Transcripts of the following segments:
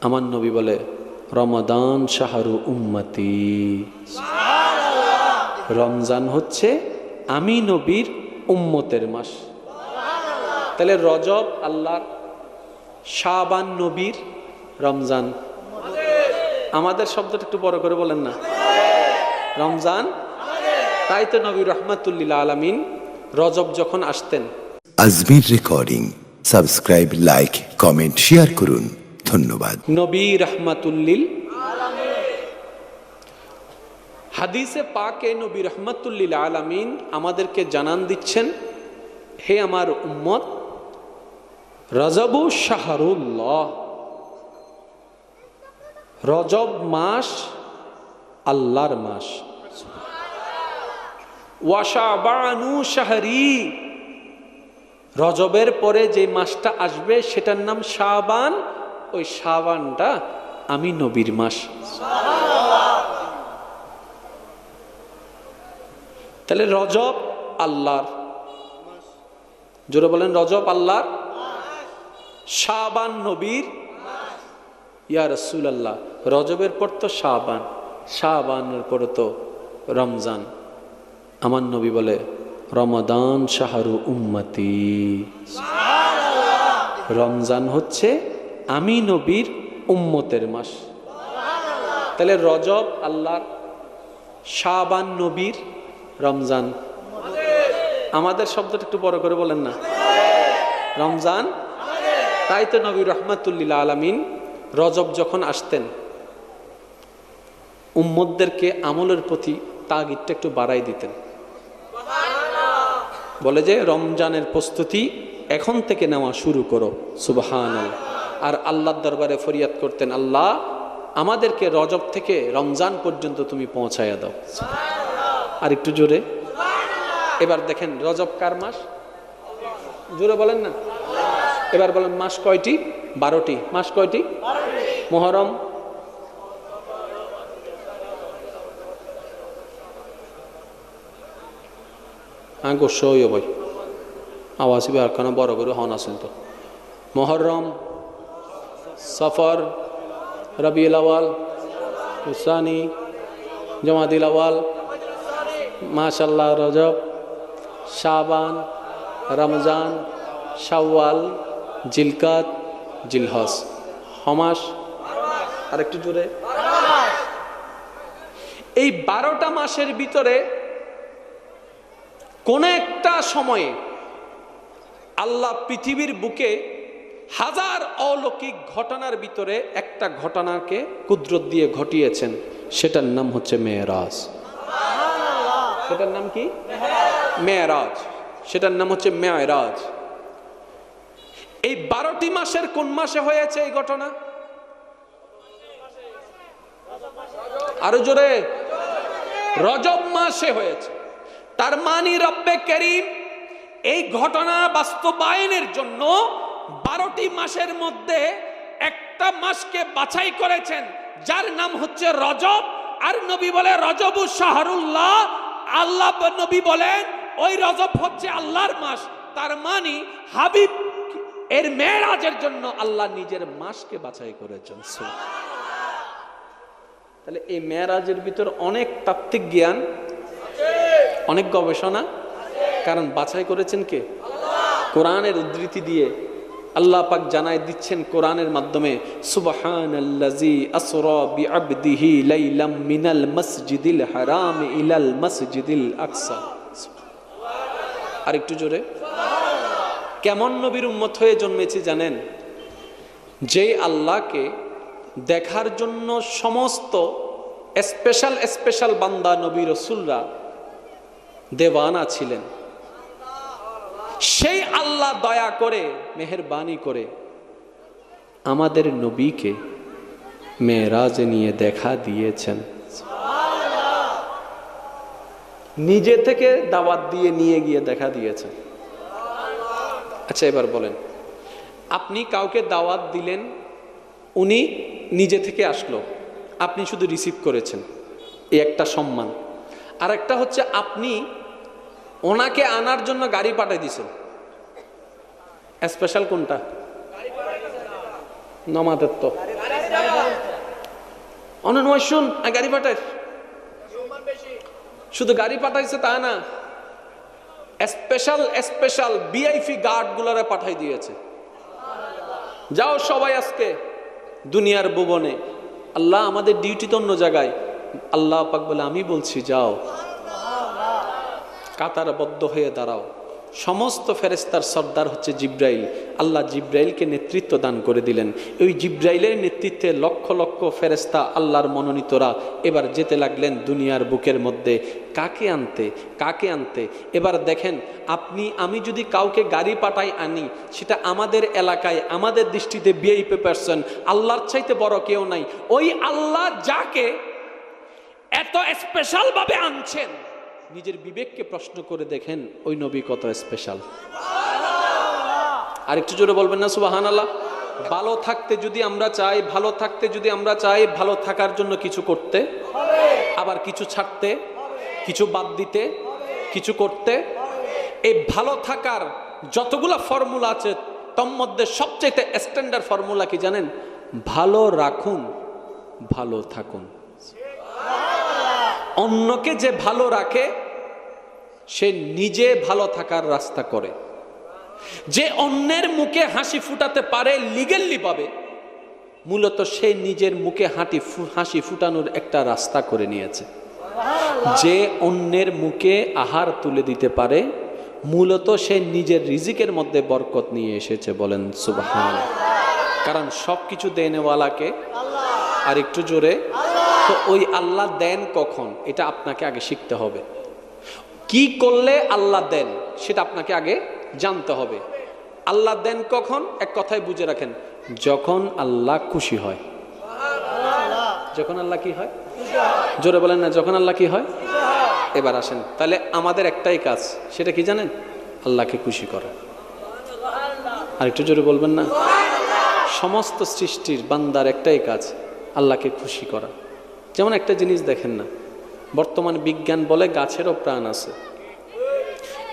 আমার নবী বলে রমাদান শাহরু উম্মতি। রমজান হচ্ছে আমি নবীর উম্মতের মাস। তাহলে রজব আল্লাহর শাবান নবীর রমজান। আমাদের। শব্দটা একটু বড় করে বলেন না। রমজান? তাই তো নবী রহমাতুল্লিল আলমিন রজব যখন আসতেন। Ajmer recording. Subscribe like comment share করুন। ধন্যবাদ। নবী রহমাতুল্লিল হাদিসে পাকে নবী রহমাতুল্লিল আলামিন আমাদেরকে জানান দিচ্ছেন, হে আমার উম্মত, রজবু শাহরুল্লাহ। রজব মাস আল্লাহর মাস। ওয়াশাবানু শাহরি। রজবের পরে যে মাসটা আসবে, সেটার নাম শাবান ওই শাবানটা আমি নবীর মাস। তাহলে রজব আল্লাহর। জোরে বলেন রজব আল্লাহর। শাবান নবীর। ইয়া রসুল আল্লাহ রজবের পর তো শাবান শাবানের পর তো রমজান। আমার নবী বলে রমাদান শাহরু উম্মতি। রমজান হচ্ছে আমি নবীর উম্মতের মাস। তাহলে রজব আল্লাহর, শাবান নবীর রমজান। আমাদের শব্দটা একটু বড় করে বলেন না। রমজান? তাই তো নবী রহমাতুল্লিল আলমিন রজব যখন আসতেন উম্মদদেরকে আমলের প্রতি তাগিদটা একটু বাড়াই দিতেন। বলে যে, রমজানের প্রস্তুতি এখন থেকে নেওয়া শুরু করো। সুবাহান আর আল্লাহর দরবারে ফরিয়াদ করতেন আল্লাহ আমাদেরকে রজব থেকে রমজান পর্যন্ত তুমি পৌঁছাইয়া দাও। আর একটু জোরে। এবার দেখেন রজব কার মাস? জোরে বলেন না। এবার বলেন মাস কয়টি? বারোটি। মাস কয়টি? মহরম। হ্যাঁ গোস্ব হইও ভাই। আওয়াজ আর কেন বড় করে হন আসেন তো মহরম সফর, রবিউল আওয়াল হুসানি, জমাদিল আওয়াল মাশাল্লাহ রজব, শাবান, রমজান, শাওয়াল, জিলকাত জিলহস হমাস, আরেকটু জোরে। এই বারোটা মাসের ভিতরে কোন একটা সময়ে আল্লাহ পৃথিবীর বুকে হাজার অলৌকিক ঘটনার ভিতরে একটা ঘটনাকে কুদরত দিয়ে ঘটিয়েছেন, সেটার নাম হচ্ছে মেয়েরাজ। সেটার নাম কি? মেয়েরাজ। সেটার নাম হচ্ছে মেয়েরাজ। এই বারোটি মাসের কোন মাসে হয়েছে এই ঘটনা? আরও জোরে। রজব মাসে হয়েছে। তার মানি রব্বে করিম এই ঘটনা বাস্তবায়নের জন্য বারোটি মাসের মধ্যে একটা মাসকে বাছাই করেছেন যার নাম হচ্ছে রজব। আর নবী বলে রজবু শাহরুল্লাহ। আল্লাহ নবী বলেন ওই রজব হচ্ছে আল্লাহর মাস। তার মানি হাবিব এর মেয়েরাজের জন্য আল্লাহ নিজের মাসকে বাছাই করেছেন। তাহলে এই মেয়েরাজের ভিতর অনেক তাত্ত্বিক জ্ঞান অনেক গবেষণা। কারণ বাছাই করেছেন কে? কোরআনের উদ্ধৃতি দিয়ে। আল্লাহ পাক জানায় দিচ্ছেন কোরআনের মাধ্যমে বিআবদিহি লাইলাম মিনাল মসজিদিল আর একটু জোরে। কেমন নবীর উম্মত হয়ে জন্মেছে জানেন? যে আল্লাহকে দেখার জন্য সমস্ত স্পেশাল স্পেশাল বান্দা নবী রসুলরা দেওয়ানা ছিলেন। সেই আল্লাহ দয়া করে, মেহরবানি করে আমাদের নবীকে মেয়েরাজ নিয়ে দেখা দিয়েছেন। নিজে থেকে দাওয়াত দিয়ে নিয়ে গিয়ে দেখা দিয়েছেন। আচ্ছা এবার বলেন, আপনি কাউকে দাওয়াত দিলেন, উনি নিজে থেকে আসলো, আপনি শুধু রিসিভ করেছেন, এই একটা সম্মান। আর একটা হচ্ছে, আপনি ওনাকে আনার জন্য গাড়ি পাঠিয়ে দিছেন স্পেশাল কোনটা? নমাদের তো। অননয় শুন গাড়ি পাঠাই। শুধু গাড়ি পাঠাইছে তা না, স্পেশাল স্পেশাল বিআইপি গার্ড গুলারে পাঠাই দিয়েছে। যাও সবাই আজকে দুনিয়ার ভুবনে। আল্লাহ আমাদের ডিউটি তো অন্য জায়গায়। আল্লাহ পাক বলে, আমি বলছি যাও। কাতারবদ্ধ হয়ে দাঁড়াও। সমস্ত ফেরেস্তার সর্দার হচ্ছে জিব্রাইল। আল্লাহ জিব্রাইলকে নেতৃত্ব দান করে দিলেন। ওই জিব্রাইলের নেতৃত্বে লক্ষ লক্ষ ফেরেস্তা আল্লাহর মনোনীতরা এবার যেতে লাগলেন দুনিয়ার বুকের মধ্যে। কাকে আনতে? কাকে আনতে? এবার দেখেন, আপনি, আমি যদি কাউকে গাড়ি পাঠাই আনি, সেটা আমাদের এলাকায়, আমাদের দৃষ্টিতে বিআইপি পার্সন আল্লাহর চাইতে বড় কেউ নাই। ওই আল্লাহ যাকে এত স্পেশালভাবে আনছেন নিজের বিবেককে প্রশ্ন করে দেখেন ওই নবী কত স্পেশাল আর একটু জোরে বলবেন না সুবাহান আল্লাহ ভালো থাকতে যদি আমরা চাই, ভালো থাকতে যদি আমরা চাই, ভালো থাকার জন্য কিছু করতে, আবার কিছু ছাড়তে, কিছু বাদ দিতে, কিছু করতে, এই ভালো থাকার যতগুলা ফর্মুলা আছে, তোর মধ্যে সবচাইতে স্ট্যান্ডার্ড ফর্মুলা কি জানেন? ভালো রাখুন, ভালো থাকুন। অন্যকে যে ভালো রাখে সে নিজে ভালো থাকার রাস্তা করে। যে অন্যের মুখে হাসি ফুটাতে পারে লিগেললি পাবে মূলত সে নিজের মুখে হাঁটি হাসি ফুটানোর একটা রাস্তা করে নিয়েছে। যে অন্যের মুখে আহার তুলে দিতে পারে মূলত সে নিজের রিজিকের মধ্যে বরকত নিয়ে এসেছে বলেন সুবহান কারণ সব কিছু দেনেওয়ালাকে আর একটু জোরে তো ওই আল্লাহ দেন কখন? এটা আপনাকে আগে শিখতে হবে। কি করলে আল্লাহ দেন, সেটা আপনাকে আগে জানতে হবে। আল্লাহ দেন কখন? এক কথায় বুঝে রাখেন, যখন আল্লাহ খুশি হয়। যখন আল্লাহ কি হয়? জোরে বলেন না, যখন আল্লাহ কি হয়? এবার আসেন। তাহলে আমাদের একটাই কাজ, সেটা কি জানেন? আল্লাহকে খুশি করা। আর একটু জোরে বলবেন না? সমস্ত সৃষ্টির বান্দার একটাই কাজ, আল্লাহকে খুশি করা। যেমন একটা জিনিস দেখেন না, বর্তমান বিজ্ঞান বলে গাছেরও প্রাণ আছে।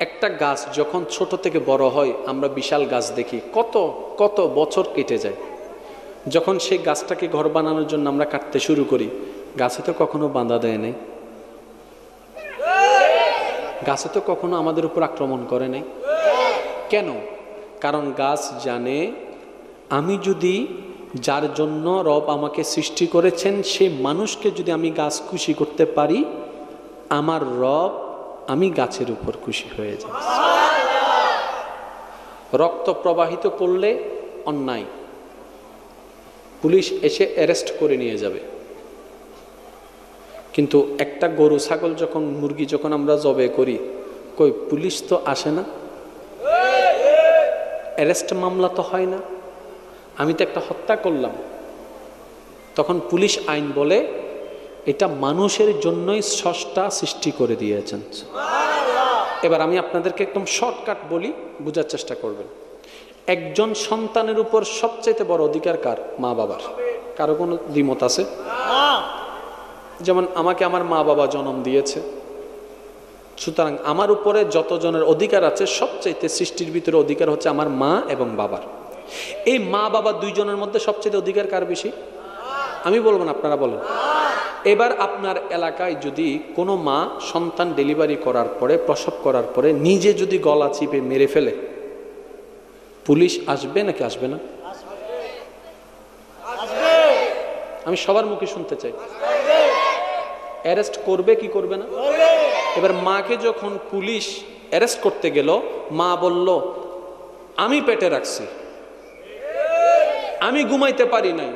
একটা গাছ যখন ছোট থেকে বড় হয়, আমরা বিশাল গাছ দেখি, কত কত বছর কেটে যায়। যখন সেই গাছটাকে ঘর বানানোর জন্য আমরা কাটতে শুরু করি, গাছে তো কখনো বাঁধা দেয় নাই। গাছে তো কখনো আমাদের উপর আক্রমণ করে নাই। কেন? কারণ গাছ জানে, আমি যদি যার জন্য রব আমাকে সৃষ্টি করেছেন সেই মানুষকে যদি আমি গাছ খুশি করতে পারি আমার রব আমি গাছের উপর খুশি হয়ে যাব। রক্ত প্রবাহিত করলে অন্যায়। পুলিশ এসে অ্যারেস্ট করে নিয়ে যাবে। কিন্তু একটা গরু ছাগল যখন মুরগি যখন আমরা জবে করি কই পুলিশ তো আসে না? অ্যারেস্ট মামলা তো হয় না। আমি তো একটা হত্যা করলাম। তখন পুলিশ আইন বলে এটা মানুষের জন্যই সষ্টা সৃষ্টি করে দিয়েছেন। এবার আমি আপনাদেরকে একদম শর্টকাট বলি বোঝার চেষ্টা করবেন। একজন সন্তানের উপর সবচাইতে বড় অধিকার কার? মা বাবার। কারও কোনো দ্বিমত আছে? যেমন আমাকে আমার মা বাবা জন্ম দিয়েছে। সুতরাং আমার উপরে যতজনের অধিকার আছে সবচাইতে সৃষ্টির ভিতরে অধিকার হচ্ছে আমার মা এবং বাবার। এই মা বাবা দুইজনের মধ্যে সবচেয়ে অধিকার কার বেশি? আমি বলব না, আপনারা বলেন। এবার আপনার এলাকায় যদি কোনো মা সন্তান ডেলিভারি করার পরে, প্রসব করার পরে, নিজে যদি গলা চিপে মেরে ফেলে, পুলিশ আসবে নাকি আসবে না? আমি সবার মুখে শুনতে চাই। অ্যারেস্ট করবে কি করবে না? এবার মাকে যখন পুলিশ অ্যারেস্ট করতে গেল, মা বলল, আমি পেটে রাখছি। আমি ঘুমাইতে পারি নাই।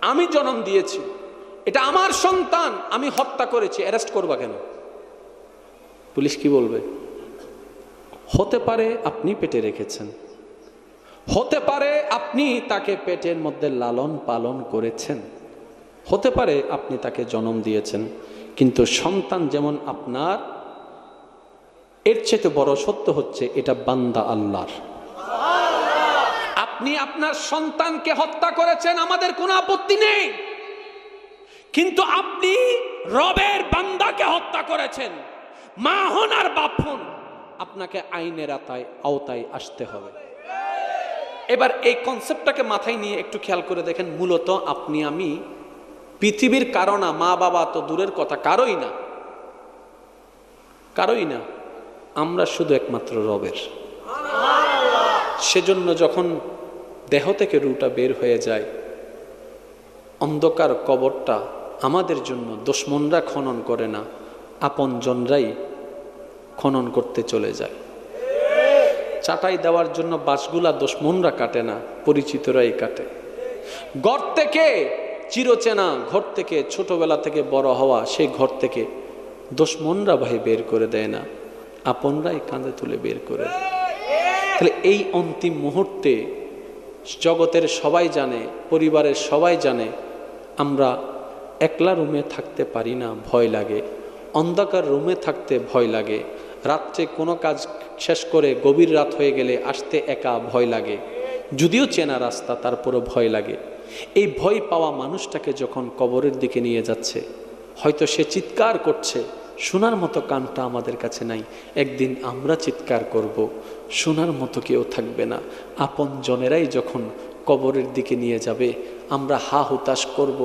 আমি জন্ম দিয়েছি। এটা আমার সন্তান, আমি হত্যা করেছি। অ্যারেস্ট করবা কেন? পুলিশ কি বলবে? হতে পারে আপনি পেটে রেখেছেন। হতে পারে আপনি তাকে পেটের মধ্যে লালন পালন করেছেন। হতে পারে আপনি তাকে জন্ম দিয়েছেন। কিন্তু সন্তান যেমন আপনার, এর চেয়ে বড় সত্য হচ্ছে এটা বান্দা আল্লাহর। আপনি আপনার সন্তানকে হত্যা করেছেন, আমাদের কোনো আপত্তি নেই। কিন্তু আপনি রবের বান্দাকে হত্যা করেছেন। মা হন আর বাপ হন। আপনাকে আইনের আতায়, আওতায় আসতে হবে। এবার এই কনসেপ্টটাকে মাথায় নিয়ে একটু খেয়াল করে দেখেন, মূলত আপনি, আমি, পৃথিবীর কারণা মা, বাবা তো দূরের কথা, কারোই না। কারোই না। আমরা শুধু একমাত্র রবের। সেজন্য যখন দেহ থেকে রুটা বের হয়ে যায়। অন্ধকার কবরটা আমাদের জন্য দুশ্মনরা খনন করে না আপন জনরাই খনন করতে চলে যায়। চাটাই দেওয়ার জন্য বাসগুলা দুশ্মনরা কাটে না, পরিচিতরাই কাটে। ঘর থেকে চিরচেনা, ঘর থেকে ছোটবেলা থেকে বড় হওয়া সেই ঘর থেকে দুশ্মনরা ভাই বের করে দেয় না, আপনরাই কাঁধে তুলে বের করে দেয়। তাহলে এই অন্তিম মুহূর্তে জগতের সবাই জানে, পরিবারের সবাই জানে, আমরা একলা রুমে থাকতে পারি না, ভয় লাগে। অন্ধকার রুমে থাকতে ভয় লাগে। রাত্রে কোনো কাজ শেষ করে গভীর রাত হয়ে গেলে আসতে একা ভয় লাগে। যদিও চেনা রাস্তা, তারপরও ভয় লাগে। এই ভয় পাওয়া মানুষটাকে যখন কবরের দিকে নিয়ে যাচ্ছে, হয়তো সে চিৎকার করছে শোনার মতো কানটা আমাদের কাছে নাই। একদিন আমরা চিৎকার করব, শোনার মতো কেউ থাকবে না। আপন জনেরাই যখন কবরের দিকে নিয়ে যাবে, আমরা হা হুতাশ করব,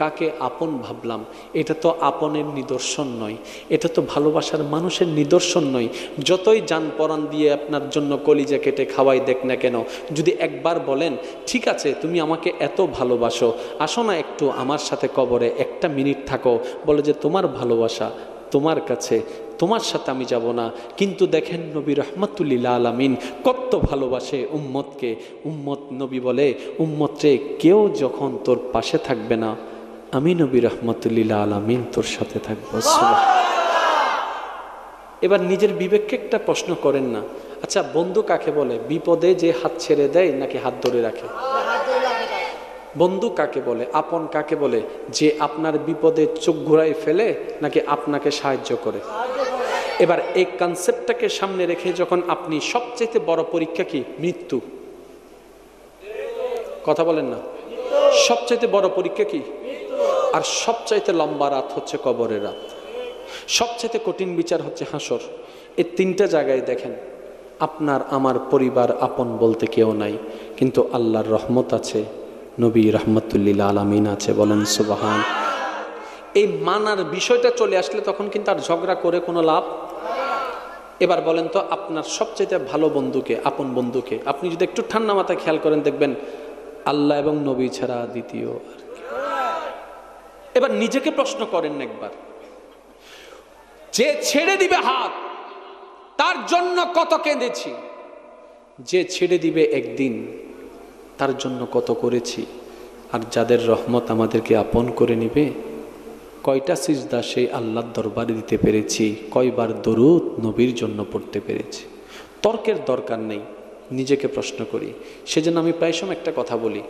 কাকে আপন ভাবলাম? এটা তো আপনের নিদর্শন নয়, এটা তো ভালোবাসার মানুষের নিদর্শন নয়। যতই যান পরাণ দিয়ে আপনার জন্য কলিজা কেটে খাওয়াই দেখ না কেন, যদি একবার বলেন, ঠিক আছে, তুমি আমাকে এত ভালোবাসো, আসো না একটু আমার সাথে কবরে, একটা মিনিট থাকো। বলে যে, তোমার ভালোবাসা তোমার কাছে, তোমার সাথে আমি যাব না। কিন্তু দেখেন নবী রহমতুল্লিল্লা আলামিন কত ভালোবাসে উম্মতকে। উম্মত নবী বলে উম্মতরে কেউ যখন তোর পাশে থাকবে না, আমি নবী রহমতুল্লিল্লা আলামিন তোর সাথে থাকব। এবার নিজের বিবেককে একটা প্রশ্ন করেন না। আচ্ছা বন্ধু কাকে বলে? বিপদে যে হাত ছেড়ে দেয়, নাকি হাত ধরে রাখে? বন্ধু কাকে বলে, আপন কাকে বলে? যে আপনার বিপদে চোখ ঘুরাই ফেলে নাকি আপনাকে সাহায্য করে? এবার এই কনসেপ্টটাকে সামনে রেখে যখন আপনি সবচেয়ে বড় পরীক্ষা কি? মৃত্যু। কথা বলেন না। সবচাইতে বড় পরীক্ষা কি? আর সবচাইতে লম্বা রাত হচ্ছে কবরের রাত। সবচাইতে কঠিন বিচার হচ্ছে হাসর। এই তিনটা জায়গায় দেখেন, আপনার, আমার পরিবার আপন বলতে কেউ নাই, কিন্তু আল্লাহর রহমত আছে নবী রহমতুল্লিল আলমিন আছে, বলেন সুবাহান। এই মানার বিষয়টা চলে আসলে তখন কিন্তু আর ঝগড়া করে কোনো লাভ? এবার বলেন তো, আপনার সবচেয়ে ভালো বন্ধুকে, আপন বন্ধুকে, আপনি যদি একটু ঠান্ডা মাথায় খেয়াল করেন, দেখবেন আল্লাহ এবং নবী ছাড়া দ্বিতীয় আর। এবার নিজেকে প্রশ্ন করেন একবার। যে ছেড়ে দিবে হাত, তার জন্য কত কেঁদেছি? যে ছেড়ে দিবে একদিন তার জন্য কত করেছি? আর যাদের রহমত আমাদেরকে আপন করে নিবে? কয়টা সিজদা সেই আল্লাহর দরবারে দিতে পেরেছি? কয়বার দরুদ নবীর জন্য পড়তে পেরেছি? তর্কের দরকার নেই, নিজেকে প্রশ্ন করি। সেজন্য আমি প্রায় সময় একটা কথা বলি।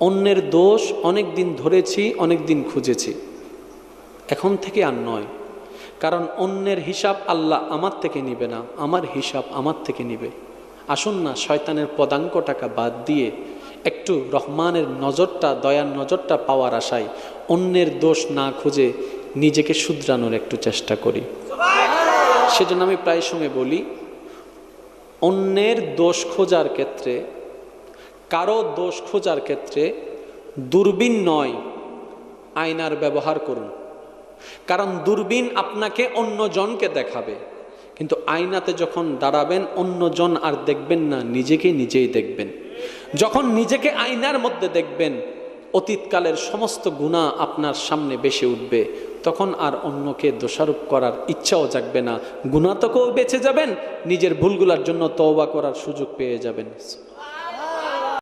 অন্যের দোষ অনেক দিন ধরেছি অনেক দিন খুঁজেছি। এখন থেকে আর নয়। কারণ অন্যের হিসাব আল্লাহ আমার থেকে নিবে না, আমার হিসাব আমার থেকে নিবে। আসুন না, শয়তানের পদাঙ্ক টাকা বাদ দিয়ে একটু রহমানের নজরটা, দয়ার নজরটা পাওয়ার আশায় অন্যের দোষ না খুঁজে নিজেকে শুধরানোর একটু চেষ্টা করি। সেজন্য আমি প্রায় সময় বলি, অন্যের দোষ খোঁজার ক্ষেত্রে, কারও দোষ খোঁজার ক্ষেত্রে দূরবীন নয় আয়নার ব্যবহার করুন। কারণ দূরবীন আপনাকে অন্যজনকে দেখাবে, কিন্তু আয়নাতে যখন দাঁড়াবেন অন্যজন আর দেখবেন না, নিজেকে নিজেই দেখবেন। যখন নিজেকে আয়নার মধ্যে দেখবেন, অতীতকালের সমস্ত গুণা আপনার সামনে বেশি উঠবে। তখন আর অন্যকে দোষারোপ করার ইচ্ছাও জাগবে না। গুণাতকেও বেঁচে যাবেন, নিজের ভুলগুলার জন্য তওবা করার সুযোগ পেয়ে যাবেন।